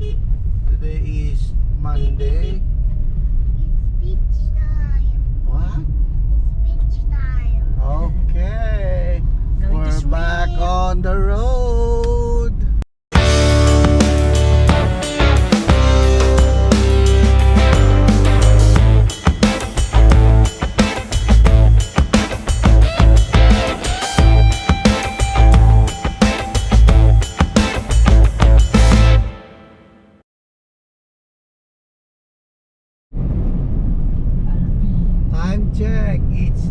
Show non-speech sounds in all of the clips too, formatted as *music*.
Today is Monday. It's beach time. What? It's beach time. Okay. Going We're back on the road.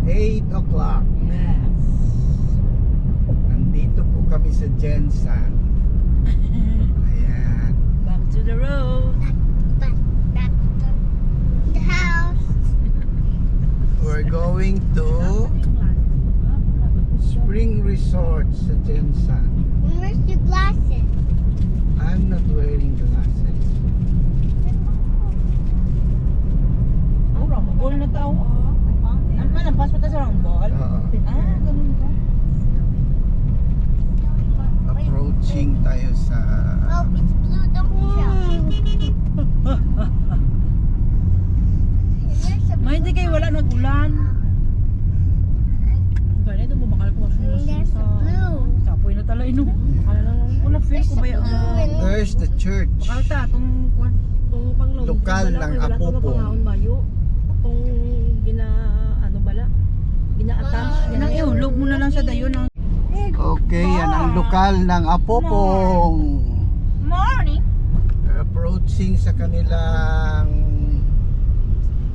8 o'clock. Yes. Nandito po kami sa Jensen. Ayan. Back to the road. Back to the house. We're going to Spring Resort sa Jensen. Where's your glasses? I'm not wearing glasses. Oh, rumble na tao. Man, lampas pa sa rumble? Oo. Ah, ganun ba? Approaching tayo sa Oh, it's blue. A *laughs* May hindi kayo wala nag-ulan. Ganito mo bakal ko sa There's a blue. Kapoy na tala ino. Bakal na lang. Wala feel ko ba yan? There's the church. Bakal ta, itong. Lokal ng Apopo. Itong gina? Gina-attach. Nang ihulog mo na lang sa dayo ng Okay, yan ang lokal ng Apopong. morning. We're approaching sa kanilang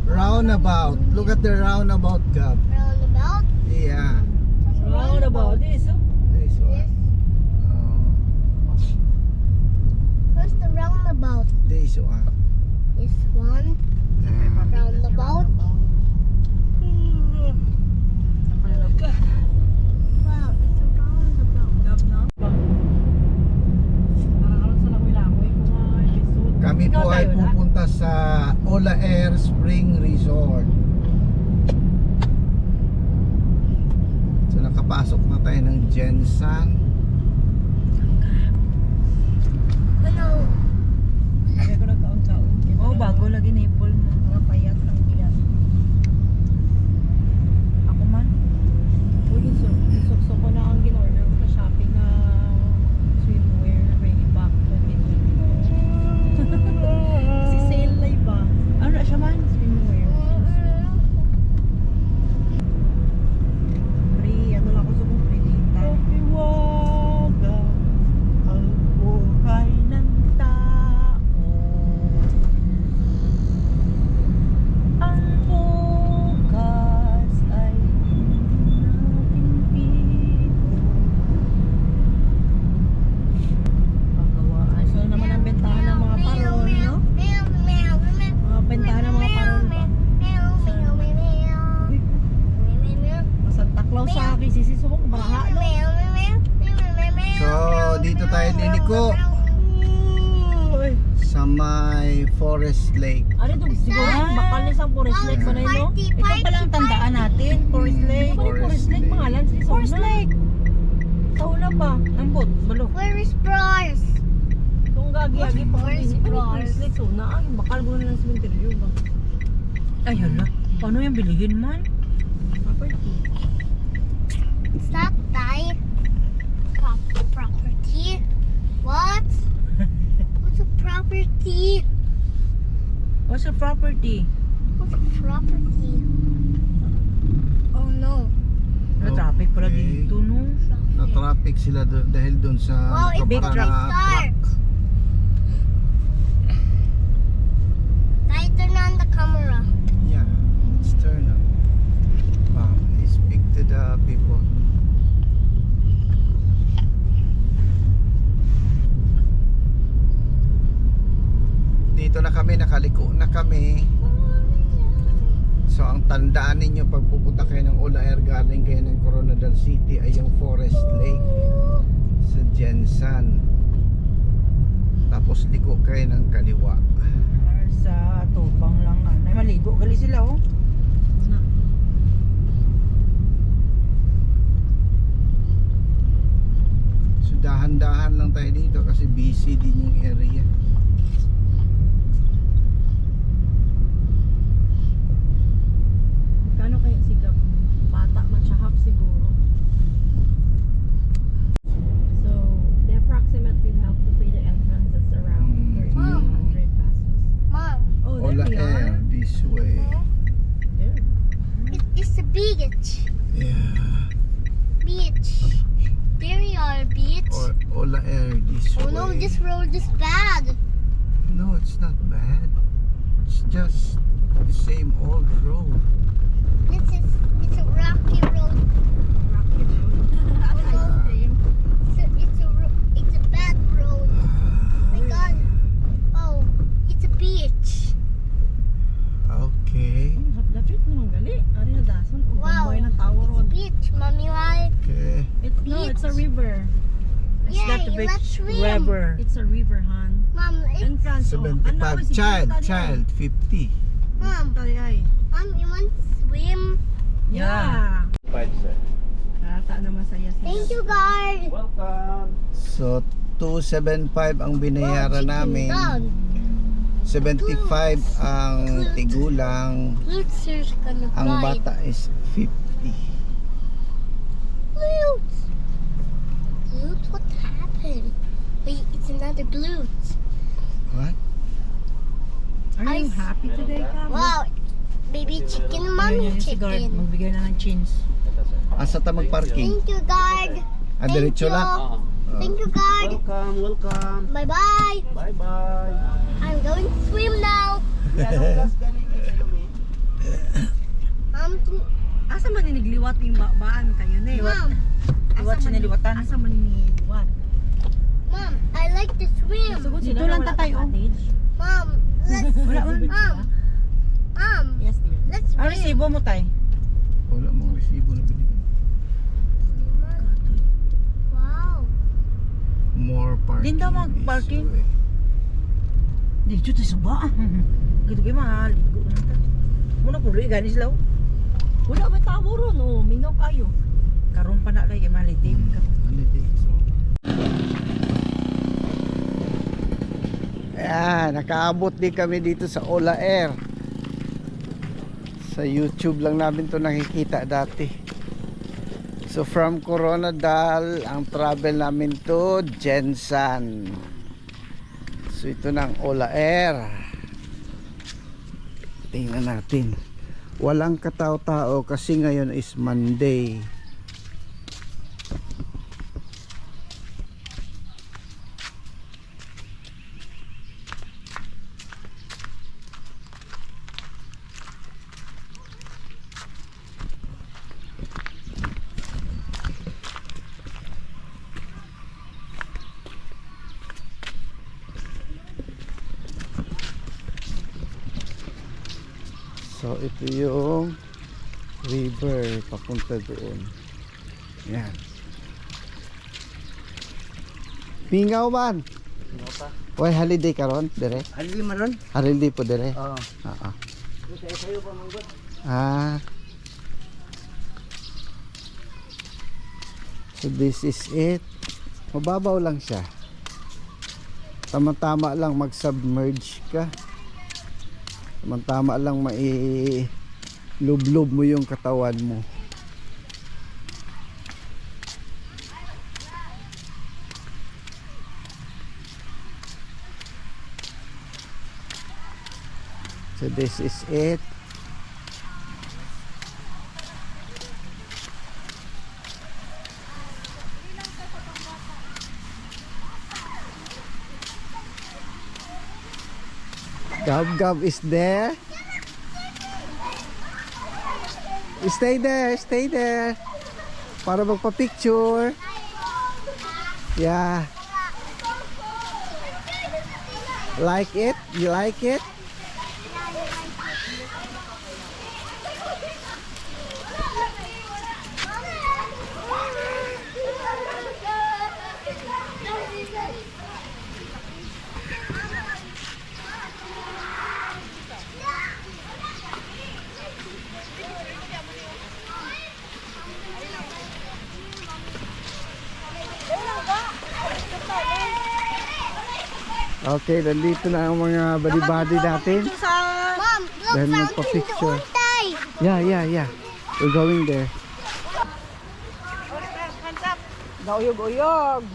roundabout. Look at the roundabout, Gab. Roundabout. Yeah. Round about this. oh. This one. Oh, Where's the roundabout? this one. This one. Yeah. Roundabout. Wow, it's a roundabout. Parang sa langoy-langoy ko nga episode. Kami Ikaw po ay tayo na? pupunta sa Ola Air Spring Resort. So nakapasok na tayo ng Jensen. Ano? Kaya ko nagkaon-kaon. Oh, bago lagi na ipol mo. Parang payat lang diyan. Ako man. Uy, isok ko na ang ginorder ko sa shopping na swimwear na bring it back 2020. Kasi sale na iba. Ano na siya man? Swimwear. Free, ano lang ako sa kong free data. Iwaga ang buhay ng tao. Ang bukas ay hindi natin pito. Pagkawaan. So naman ang bentahan ng mga parol, no? Meow, meow, meow. Mga bentahan ng mga parol ba? Meow, meow, meow, meow. Meow, meow. Santa Claus sa akin, sisisubok ko baraha, no? Meow, meow, meow. Meow, meow, meow. So, dito tayo niliko. Uy. Sa may Forest Lake. Ano ito? Siguro bakal na isang forest lake ba na yun, no? Ito party, palang tandaan natin. Forest Mm, Lake. Ba yung forest lake pangalan? Sige, Forest Sona. Lake. Sauna pa. Ang bot. Balo. Where is Bryce? Itong gagi-agi pa kung Forest forest lake. Sauna. Ay, bakal mo na ng cementerio ba? Ay, hala. Paano yung bilihin man? Property. It's not. Prop- property. What? *laughs* What's a property? What's a property? What's a property? Oh no. Na traffic pala Okay. dito, no? Na-traffic sila do- dahil doon sa Wow, it's big truck. na Start. I turn on the camera. Yeah, it's turn up. Wow, I speak to the people. Dito na kami, nakaliko na kami. So ang tandaan ninyo pag pupunta kayo ng Ola Air galing kayo ng Coronadal City ay yung Forest Lake sa Jensan. Tapos liko kayo ng kaliwa. Sa tupang lang. Ay, maligo. Gali sila, oh. Dahan-dahan lang tayo dito kasi busy din yung area. beach. Yeah. Beach. There we are, beach. Or, or like, uh, this Oh way. no, this road is bad. No, it's not bad. It's just the same old road. This is it's a rocky road. Beach, mommy. Right? Okay. It, no, it's a river. It's not the big let's swim. river. It's a river, Han. Mom, it's, oh. Ano 75 man si child, Julieta child 50. mom, mom, you want to swim? Yeah. Five sir. Ata na masaya siya. Thank you, guard. Welcome. So 275 ang binayaran namin. dog. 75 ang tigulang. Ang bata is 50. Lutz. Lutz, what happened? Wait, it's another Lutz. What? Are you happy today, Cam? Wow, baby chicken, Ayun, mommy yun, si chicken. Magbigay na ng chins. Asa ta magparking? Thank you, God. Ah, diretso Thank lang. you. Ah. Thank you, God. Welcome, welcome. Bye bye. Bye bye. I'm going to swim now. Mom, Asa man ninigliwat yung ba baan kayo ne? mom, Liwat sa niliwatan. Asa man niliwat? mom, I like to swim. Dito lang tatay oh. Mom, let's, *laughs* Wala man. mom, mom, Yes, dear. let's Ang swim. resibo mo tay. Wala mong resibo na binigay. Wow. More parking. Din daw this mag-parking. way. Di jud tay suba. *laughs* Gitu kay mahal. Muna ko ri gani sila. Wala man tao ron oh. Mingaw kayo. Karon pa na lay kay mahal itim. Ano din? Ayan, nakaabot din kami dito sa Ola Air. Sa YouTube lang namin to nakikita dati. So from Coronadal, ang travel namin to Jensan. So ito ang Ola Air. Tingnan natin. Walang katao-tao kasi ngayon is Monday. Ito yung river papunta doon. Yan. Mingaw man. Why holiday karon dire? Ali maron. Holiday po dire. Oo. Ah. ah. Ah. So this is it. Mababaw lang siya. Tama-tama lang mag-submerge ka. Tama-tama lang mai lublob mo yung katawan mo. So this is it. Gab Gab is there. Stay there, stay there. Para magpa-picture. Yeah. Like it? You like it? Okay, nandito na ang mga body-body natin. Mom, look, Dahil fountain magpa-picture. Yeah, yeah, yeah. We're going there. Gauyog-uyog.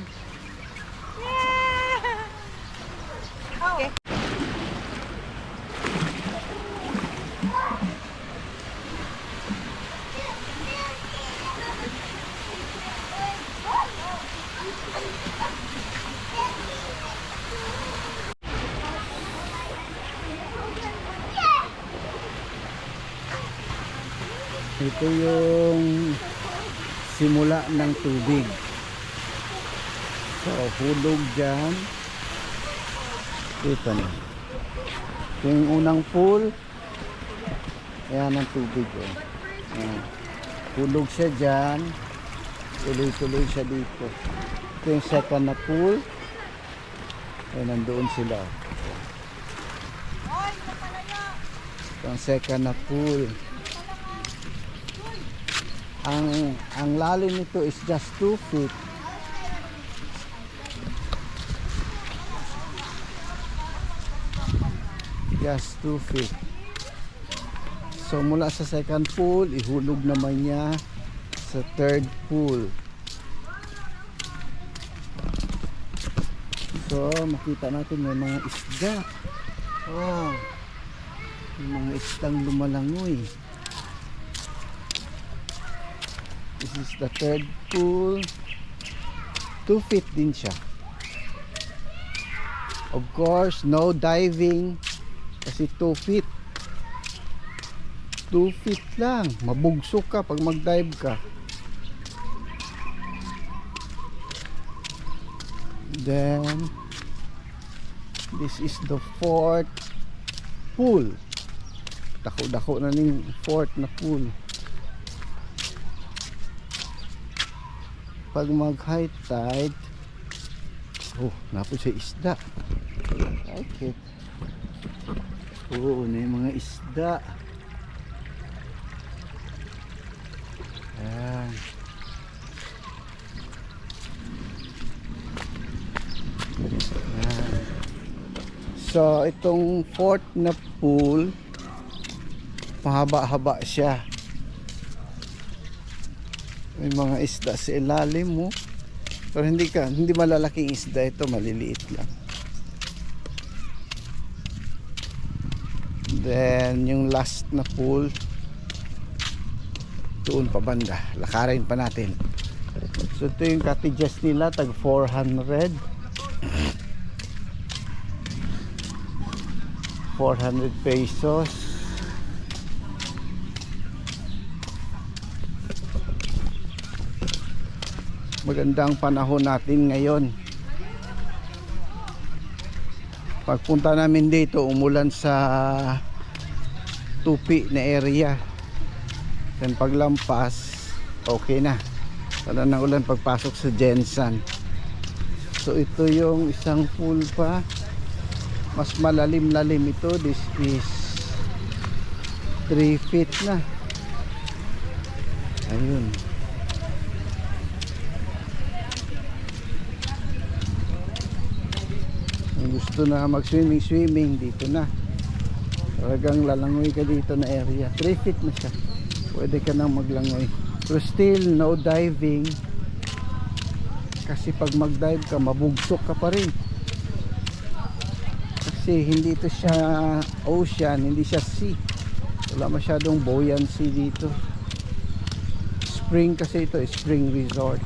Ito yung simula ng tubig. So, hulog dyan. Ito na. Ito yung unang pool. Ayan ang tubig. Oh. Ayan. Hulog siya dyan. Tuloy-tuloy siya dito. Ito yung second na pool. Ayan, nandoon sila. Ito ang second na pool. Ang ang lalim nito is just 2 feet. Just 2 feet. So mula sa second pool, ihulog naman niya sa third pool. So makita natin may mga isda. Oh. May mga isdang lumalangoy. This is the third pool. 2 feet din siya. Of course, no diving kasi 2 feet. 2 feet lang. Mabugsok ka pag mag-dive ka. Then, this is the fourth pool. Dako-dako na ning fourth na pool. Pag mag high tide, oh, napo sa isda. Okay. Oo, na yung mga isda. Ayan. Ayan. So, itong fourth na pool, mahaba-haba siya. May mga isda sa ilalim mo. Pero hindi ka, hindi malalaking isda ito, maliliit lang. Then, yung last na pool, doon pa banda. Lakarin pa natin. So, ito yung cottages nila, tag 400. 400 pesos. Magandang panahon natin ngayon. Pagpunta namin dito, umulan sa tupi na area. Then paglampas, okay na. Wala na ulan pagpasok sa Jensan. So ito yung isang pool pa. Mas malalim-lalim ito. This is 3 feet na. Ayun. Gusto na mag-swimming, swimming dito na. Talagang lalangoy ka dito na area. 3 feet na siya. Pwede ka nang maglangoy. Pero still, no diving. Kasi pag mag-dive ka, mabugsok ka pa rin. Kasi hindi ito siya ocean, hindi siya sea. Wala masyadong buoyancy dito. Spring kasi ito, spring resort.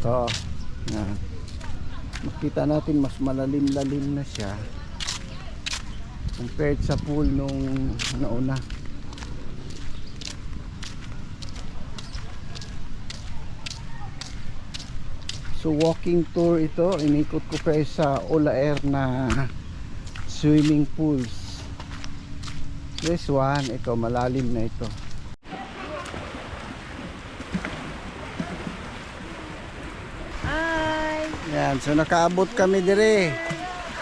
Ito. Yan. Makita natin mas malalim-lalim na siya compared sa pool nung nauna. So walking tour ito, inikot ko kayo sa Ola Air na swimming pools. This one, ito malalim na ito. Hi! Yan, so nakaabot kami dire.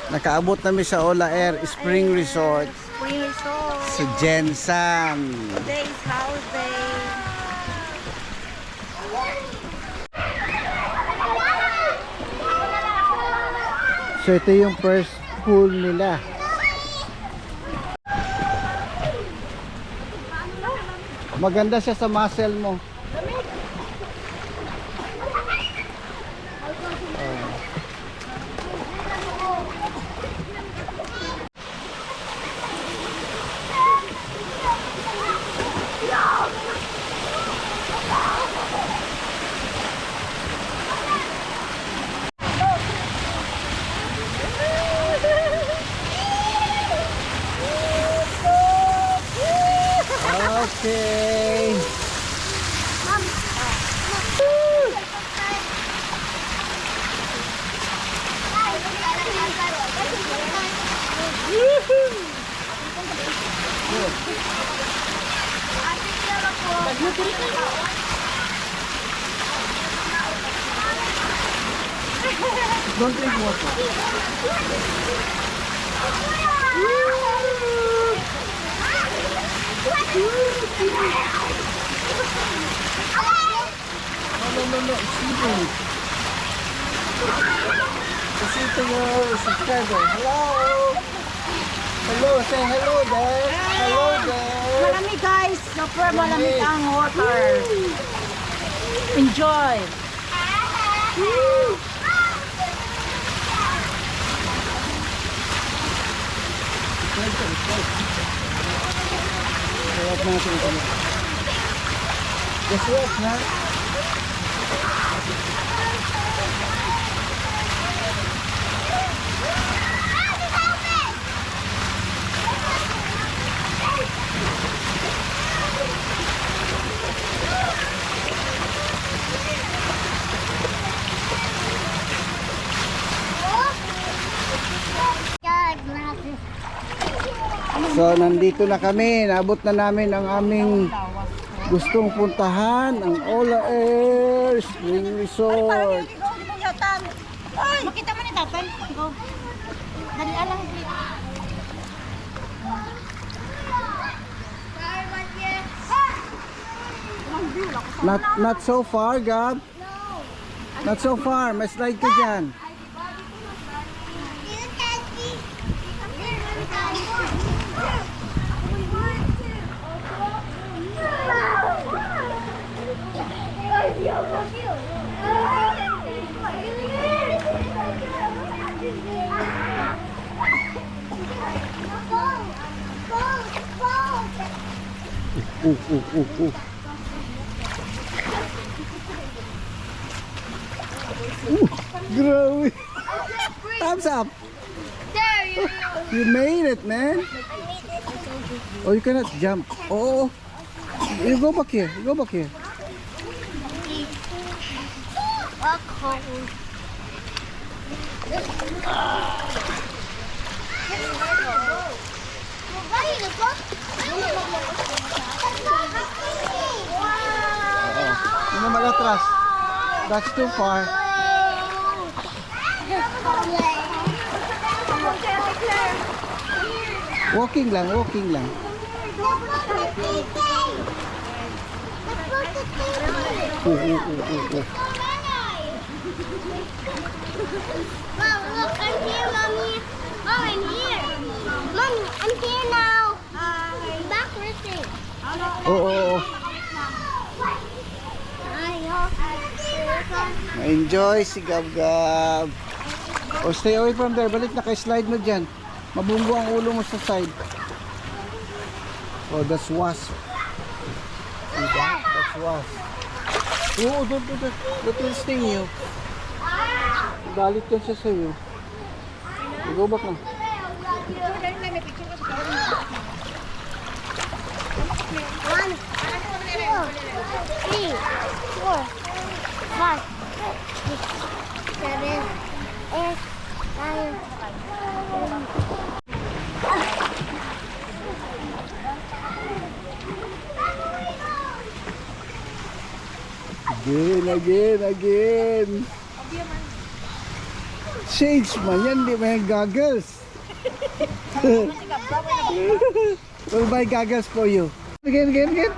Nakaabot kami sa Ola Air Spring Resort Spring Resort. sa Jensan. Today's house day. So ito yung first pool nila. Maganda siya sa muscle mo. It's eating your subscriber. Hello! Hello, say hello there. Hello there. Malamig guys. Super malamig ang water. Enjoy. Ito. Just watch, ha? So nandito na kami, naabot na namin ang aming gustong puntahan, ang Ola Air Spring Resort. Ay! Makita mo ni tatay. Go. Dali alang. Not not so far, Gab. Not so far, may slide ka dyan. Uh, uh, uh, uh. Uh, grabe. Thumbs up. There you go. You made it, man. Oh, you cannot jump. Oh, you go back here. You go back here. Walk home. Ano malatras? That's too far. Walking lang, walking lang. Uh, uh, uh, uh. Mom, look, I'm here, mommy. Mom, I'm here. Mom, I'm here now. Uh, back missing. Oo, oo, oo. Ma-enjoy si Gab Gab. O stay away from there. Balik na kay slide mo dyan. Mabunggo ang ulo mo sa side. Oh, that's wasp. Diba? That's wasp. Oo, don't do that. That sting you. Galit yan siya sa'yo. Go back na. One, two, three, four, five, six, seven, eight, nine, Again, again, again. Shades man yan, di ba goggles? *laughs* we'll buy goggles for you. Again, again, again.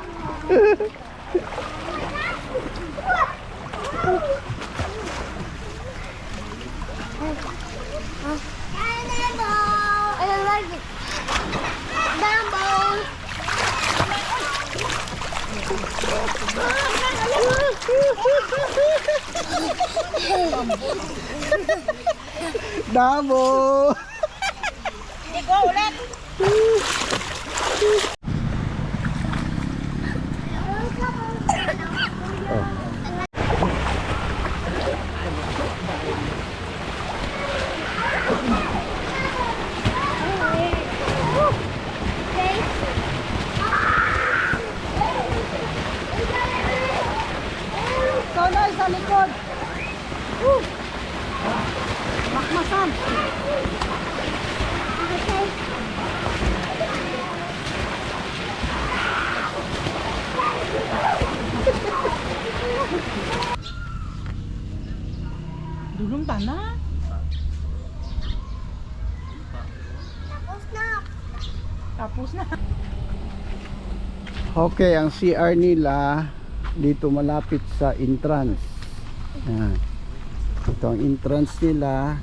I like it. Dumbo. Damo! Sonoy pa na. Tapos na. Tapos na. Okay, ang CR nila dito malapit sa entrance. Yan. Ito ang entrance nila.